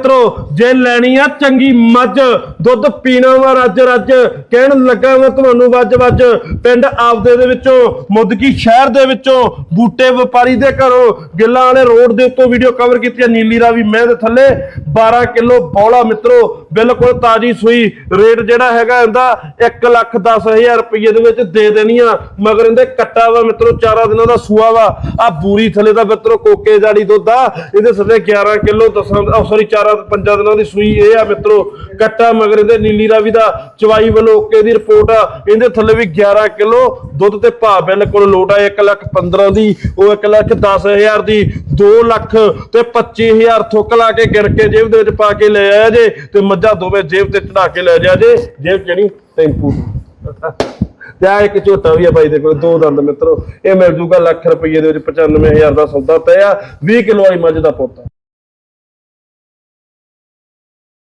ਮਿੱਤਰੋ ਜੇ ਲੈਣੀ ਆ ਚੰਗੀ ਮੱਝ ਦੁੱਧ ਪੀਣਾ ਵਾ ਰੱਜ ਰੱਜ। ਕਹਿਣ ਲੱਗਾ ਮੈਂ ਤੁਹਾਨੂੰ ਵੱਜ ਵੱਜ। ਪਿੰਡ ਆਪਦੇ ਦੇ ਵਿੱਚੋਂ, ਮੁੱਦਕੀ ਸ਼ਹਿਰ ਦੇ ਵਿੱਚੋਂ, ਬੂਟੇ ਵਪਾਰੀ ਦੇ ਘਰੋਂ, ਗਿੱਲਾਂ ਵਾਲੇ ਰੋਡ ਦੇ ਉੱਤੋਂ ਵੀਡੀਓ ਕਵਰ ਕੀਤੀ ਹੈ ਨੀਲੀ ਰਾਵੀ ਮੈਂ ਦੇ ਥੱਲੇ। 12 ਕਿਲੋ ਬੌਲਾ ਮਿੱਤਰੋ, ਬਿਲਕੁਲ ਤਾਜੀ ਸੂਈ। ਰੇਟ ਜਿਹੜਾ ਹੈਗਾ ਇਹਦਾ 1 ਲੱਖ 10000 ਰੁਪਏ ਦੇ ਵਿੱਚ ਦੇ ਦੇਣੀ ਆ ਮਗਰ ਇਹਦੇ ਕੱਟਾ ਵਾ ਮਿੱਤਰੋ, ਚਾਰਾਂ ਦਿਨਾਂ ਦਾ ਸੂਆ ਵਾ। ਆ ਬੂਰੀ ਥੱਲੇ ਦਾ ਮਿੱਤਰੋ, ਕੋਕੇ ਜਾੜੀ ਦੁੱਧ ਆ। ਇਹਦੇ ਥੱਲੇ 11 ਕਿਲੋ ਦਸਾਂ ਸੌਰੀ ਚਾਰਾਂ, ਪੰਜਾਂ ਦਿਨਾਂ ਦੀ ਸੂਈ ਇਹ ਆ ਮਿੱਤਰੋ। ਕੱਟਾ ਮਗਰ ਇਹਦੇ ਨੀਲੀ ਰਾਵੀ ਦਾ ਚਵਾਈ ਵੱਲੋਂ ਓਕੇ ਦੀ ਰਿਪੋਰਟ। ਇਹਦੇ ਥੱਲੇ ਵੀ 11 ਕਿਲੋ ਦੁੱਧ ਤੇ ਭਾਅ ਬਿਲਕੁਲ ਲੋਟ ਆ 1 ਲੱਖ 15 ਦੀ, ਉਹ 1 ਲੱਖ 10000 ਦੀ 2 ਲੱਖ ਤੇ 25000 ਥੁੱਕ ਲਾ ਕੇ ਗਿਣ ਕੇ ਜੇਬ ਦੇ ਵਿੱਚ ਪਾ ਕੇ ਲੈ ਆਇਆ ਜੇ, ਤੇ ਮੱਝਾਂ ਦੋਵੇਂ ਜੇਬ ਤੇ ਚੜਾ ਕੇ ਲੈ ਜਾ ਜੇ, ਜੇਬ ਜਿਹੜੀ ਟੈਂਪੂ ਤੇ ਆ ਇੱਕ ਝੋਟਾ ਵੀ ਆ ਬਾਈ ਦੇ ਕੋਲ, ਦੋ ਦੰਦ ਮਿੱਤਰੋ, ਇਹ ਮਿਲ ਜੂਗਾ ਲੱਖ ਰੁਪਏ ਦੇ ਵਿੱਚ 95000 ਦਾ ਸੌਦਾ ਪਿਆ 20 ਕਿਲੋ ਵਾਲੀ ਮੱਝ ਦਾ ਪੁੱਤ।